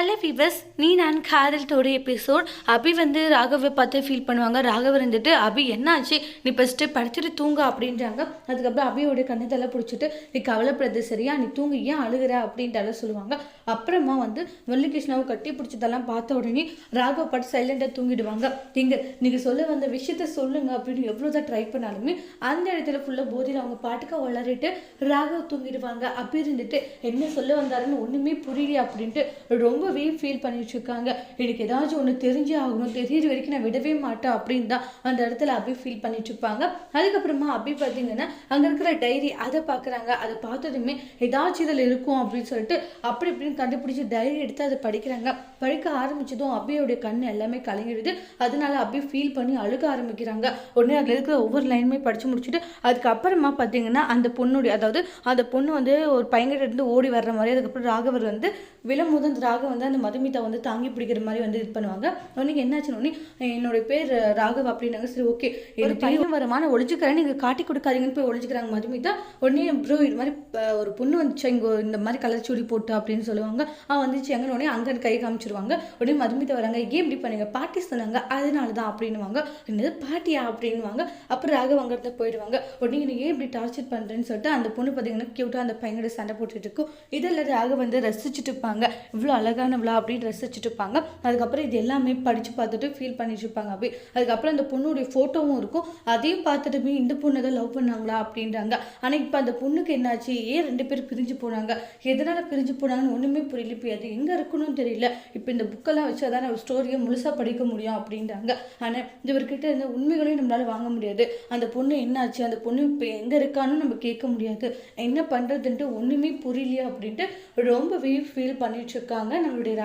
Hello விவஸ் நீ நான் காதல்தோட episode அபி வந்து ராகவை பார்த்து ஃபீல் பண்ணுவாங்க. ராகவ் இருந்துட்டு அபி என்னாச்சு? நீ ஃபஸ்ட்டு படுத்துட்டு தூங்க அப்படின்றாங்க. அதுக்கப்புறம் அபியோட கண்ணத்தெல்லாம் பிடிச்சிட்டு நீ கவலைப்படுறது சரியா? நீ தூங்கி. ஏன் அழுகிற? அப்படின்ட்டு சொல்லுவாங்க. அப்புறமா வந்து முரளிகிருஷ்ணாவை கட்டி பிடிச்சதெல்லாம் பார்த்த உடனே ராகவ் பாட்டு சைலண்டாக தூங்கிடுவாங்க. நீங்கள் நீங்கள் சொல்ல வந்த விஷயத்த சொல்லுங்க அப்படின்னு எவ்வளோ தான் ட்ரை பண்ணாலுமே அந்த இடத்துல ஃபுல்லாக போதையில் அவங்க பாட்டுக்காக வளரிட்டு ராகவ் தூங்கிடுவாங்க. அப்படி இருந்துட்டு என்ன சொல்ல வந்தாருன்னு ஒன்றுமே புரியல அப்படின்ட்டு ரொம்ப ரொம்பவே ஃபீல் பண்ணிட்டு இருக்காங்க எனக்கு ஏதாச்சும் ஒன்று தெரிஞ்சே ஆகணும். தெரியிற வரைக்கும் நான் விடவே மாட்டேன் அப்படின்னு தான் அந்த இடத்துல அபி ஃபீல் பண்ணிட்டு இருப்பாங்க அதுக்கப்புறமா அபி பார்த்தீங்கன்னா அங்கே இருக்கிற டைரி அதை பார்க்குறாங்க அதை பார்த்ததுமே ஏதாச்சும் இதில் இருக்கும் அப்படின்னு சொல்லிட்டு அப்படி இப்படின்னு கண்டுபிடிச்சி டைரி எடுத்து அதை படிக்கிறாங்க. படிக்க ஆரம்பிச்சதும் அபியோடைய கண் எல்லாமே கலங்கிடுது. அதனால அபி ஃபீல் பண்ணி அழுக ஆரம்பிக்கிறாங்க. உடனே அதில் இருக்கிற ஒவ்வொரு லைனுமே படித்து முடிச்சுட்டு அதுக்கப்புறமா பார்த்தீங்கன்னா அந்த பொண்ணுடைய அதாவது அந்த பொண்ணு வந்து ஒரு பையன்கிட்ட இருந்து ஓடி வர்ற மாதிரி அதுக்கப்புறம் ராகவர் வந்து விழும்போது அந்த ராகவ் வந்து அந்த மதுமிதா வந்து தாங்கி பிடிக்கிற மாதிரி வந்து இது பண்ணுவாங்க. உடனே என்னாச்சுன்னு உடனே என்னுடைய பேர் ராகவ் அப்படின்னாங்க. சரி ஓகே. ஒரு பையன் வரமான ஒழிஞ்சுக்கிறேன் நீங்கள் காட்டி கொடுக்காதீங்கன்னு போய் ஒழிஞ்சுக்கிறாங்க மதுமிதா. உடனே ப்ரோ இது மாதிரி ஒரு பொண்ணு வந்துச்சு இங்கே இந்த மாதிரி கலர் சுடி போட்டு அப்படின்னு சொல்லுவாங்க. அவன் வந்துச்சு எங்க உடனே அங்கே கை காமிச்சிருவாங்க. உடனே மதுமிதா வராங்க ஏன் இப்படி பண்ணீங்க? பாட்டி சொன்னாங்க அதனால தான் அப்படின்னுவாங்க. என்னது பாட்டியா? அப்படின்னுவாங்க. அப்புறம் ராகவ் அங்கிருந்து போயிடுவாங்க. உடனே நீ ஏன் இப்படி டார்ச்சர் பண்ணுறேன்னு சொல்லிட்டு அந்த பொண்ணு பார்த்தீங்கன்னா க்யூட்டாக அந்த பையனோட சண்டை போட்டுட்டு இருக்கும் இதெல்லாம் ராகவ் வந்து ரசிச்சுட்டு இருப்பாங்க. இவ்வளோ அழகானவளா அப்படின்னு ரசிச்சுட்டு இருப்பாங்க அதுக்கப்புறம் இது எல்லாமே படித்து பார்த்துட்டு ஃபீல் பண்ணிட்டு இருப்பாங்க அப்படி. அதுக்கப்புறம் அந்த பொண்ணுடைய ஃபோட்டோவும் இருக்கும். அதையும் பார்த்துட்டுமே இந்த பொண்ணு தான் லவ் பண்ணாங்களா அப்படின்றாங்க. ஆனால் இப்போ அந்த பொண்ணுக்கு என்னாச்சு? ஏன் ரெண்டு பேரும் பிரிஞ்சு போனாங்க? எதனால் பிரிஞ்சு போனாங்கன்னு ஒன்றுமே புரியல. இப்போ அது எங்கே இருக்கணும்னு தெரியல. இப்போ இந்த புக்கெல்லாம் வச்சு அதான் ஒரு ஸ்டோரியை முழுசாக படிக்க முடியும் அப்படின்றாங்க. ஆனால் இவர்கிட்ட இருந்த உண்மைகளையும் நம்மளால் வாங்க முடியாது. அந்த பொண்ணு என்னாச்சு? அந்த பொண்ணு இப்போ எங்கே இருக்கான்னு நம்ம கேட்க முடியாது. என்ன பண்ணுறதுன்ட்டு ஒன்றுமே புரியலையா அப்படின்ட்டு ரொம்பவே ஃபீல் பண்ணிட்டு இருக்காங்க நம்மளுடைய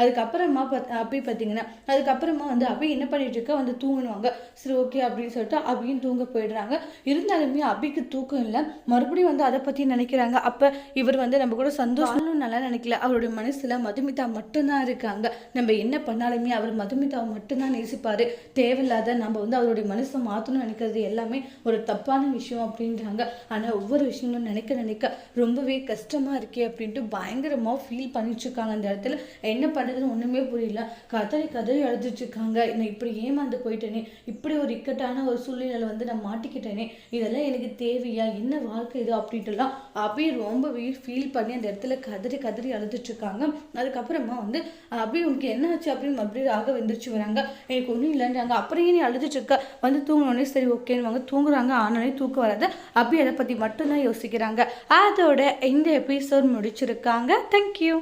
அதுக்கப்புறமா பத் அப்பி பார்த்தீங்கன்னா அதுக்கப்புறமா வந்து அபி என்ன பண்ணிட்டு இருக்கா? வந்து தூங்குனுவாங்க. சரி ஓகே அப்படின்னு சொல்லிட்டு அபியும் தூங்க போயிடுறாங்க. இருந்தாலுமே அபிக்கு தூக்கம் இல்லை. மறுபடியும் வந்து அதை பற்றி நினைக்கிறாங்க. அப்போ இவர் வந்து நம்ம கூட சந்தோஷம்னு நல்லா நினைக்கல. அவருடைய மனசில் மதுமிதா மட்டும்தான் இருக்காங்க. நம்ம என்ன பண்ணாலுமே அவர் மதுமிதாவை மட்டும்தான் நேசிப்பார். தேவையில்லாத நம்ம வந்து அவருடைய மனசை மாற்றணும்னு நினைக்கிறது எல்லாமே ஒரு தப்பான விஷயம் அப்படின்றாங்க. ஆனால் ஒவ்வொரு விஷயங்களும் நினைக்க நினைக்க ரொம்பவே கஷ்டமாக இருக்கே அப்படின்ட்டு பயங்கரமாக ஃபீல் பண்ணிட்டு இருக்காங்க அந்த இடத்துல. என்ன பண்ணுறதுன்னு ஒன்றுமே புரியல. கதறி கதறி அழுதுச்சுருக்காங்க நான் இப்படி ஏமாந்து போயிட்டேனே. இப்படி ஒரு இக்கட்டான ஒரு சூழ்நிலை வந்து நான் மாட்டிக்கிட்டேனே. இதெல்லாம் எனக்கு தேவையா? என்ன வாழ்க்கை இது அப்படின்ட்டுலாம் அபி ரொம்பவே ஃபீல் பண்ணி அந்த இடத்துல கதறி கதறி அழுதுச்சுருக்காங்க அதுக்கப்புறமா வந்து அபி உனக்கு என்ன ஆச்சு? அப்படின்னு அப்படியே ராக வந்துருச்சு வராங்க. எனக்கு ஒன்றும் இல்லைன்றாங்க. அப்புறம் நீ அழுதுச்சுருக்க வந்து தூங்கினோடனே சரி ஓகேன்னு வாங்க. தூங்குறாங்க ஆனாலே தூக்கம் வராது. அபி அதை பற்றி மட்டும்தான் யோசிக்கிறாங்க. அதோட இந்த எபிசோட் முடிச்சிருக்காங்க. தேங்க்யூ